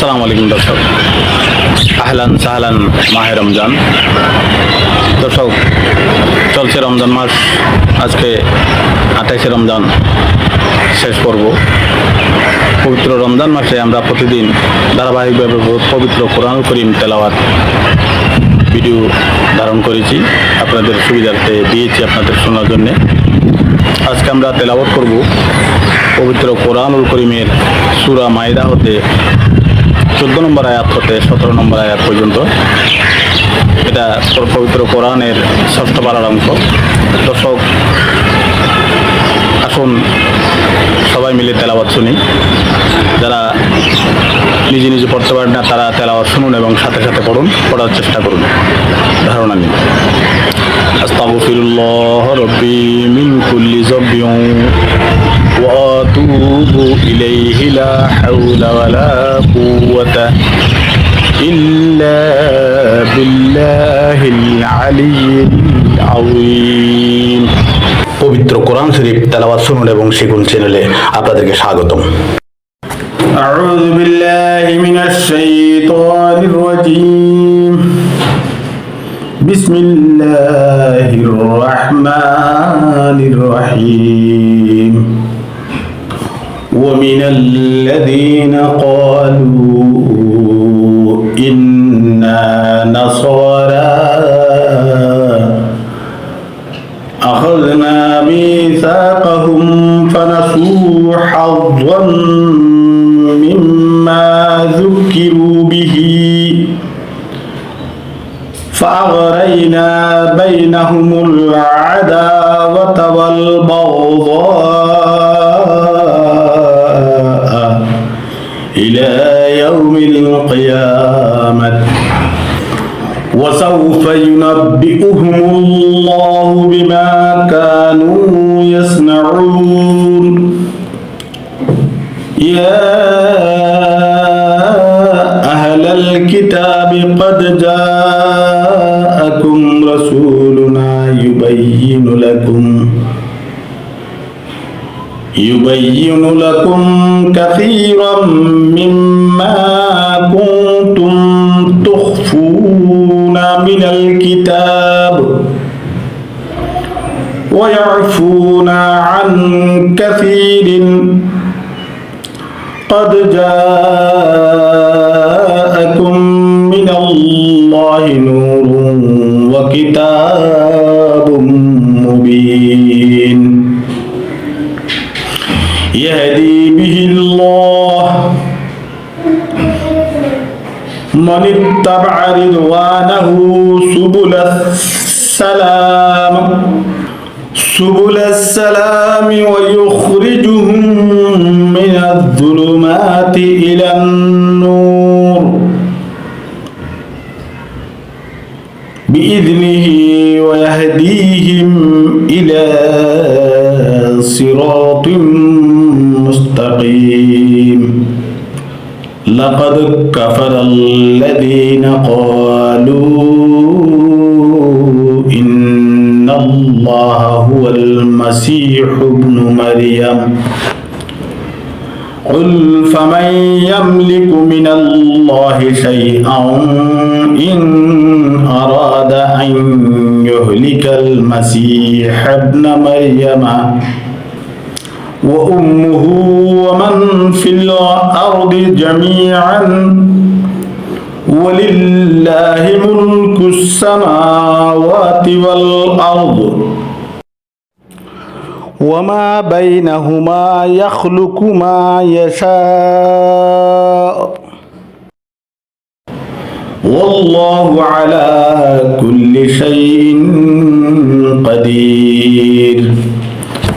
আসসালামু আলাইকুম, দর্শক। আহলান সাহলান মাহে রমজান। দর্শক, চলছে রমজান মাস। আজকে আঠাইশে রমজান শেষ করব পবিত্র রমজান মাসে আমরা প্রতিদিন ধারাবাহিকভাবে পবিত্র কোরআন করিম তেলাওয়াত ভিডিও ধারণ করেছি। আপনাদের সুবিধার্থে দিয়েছি আপনাদের শোনার জন্যে। আজকে আমরা তেলাওয়াত করব পবিত্র কোরআনুল করিমের সুরা মাইদা হতে চোদ্দ নম্বর আয়াত হতে সতেরো নম্বর আয়াত পর্যন্ত এটা পবিত্র কোরআনের ষষ্ঠ পাড়ার অংশ দর্শক আসুন সবাই মিলে তেলাওয়াত শুনি যারা নিজে নিজে পড়তে পারেন না তারা তেলাওয়াত শুনুন এবং সাথে সাথে পড়ুন পড়ার চেষ্টা করুন ধারণা নিন أستغفر الله ربي من كل ذنب أتوب إليه لا حول ولا قوة إلا بالله العلي العظيم পবিত্র কোরআন শরীফ তেলাওয়াত শুনুন এবং শিখুন চ্যানেলে আপনাদেরকে স্বাগতম أعوذ بالله من الشيطان الرجيم بسم الله الرحمن الرحيم ومن الذين قالوا إنا نصارى. أخذنا ميثاقهم فنسوا حظا مما ذكروا به. فأغرينا بينهم العداوة والبغضاء. إلى يوم القيامة. وسوف ينبئهم الله بما كانوا يصنعون. يا أهل الكتاب قد جاءكم رسولنا يبين لكم يبين لكم كثيرا مما كنتم تخفون من الكتاب ويعفون عن كثير قد جاءكم من الله نور وكتاب من اتبع رضوانه سبل السلام سبل السلام ويخرجهم من الظلمات إلى النور. بإذنه ويهديهم إلى صراط مستقيم. لقد كفر الذين قالوا إن الله هو المسيح ابن مريم. قل فمن يملك من الله شيئا إن أراد أن يهلك المسيح ابن مريم؟ وأمه ومن في الأرض جميعا ولله ملك السماوات والأرض. وما بينهما يخلق ما يشاء. والله على كل شيء قدير.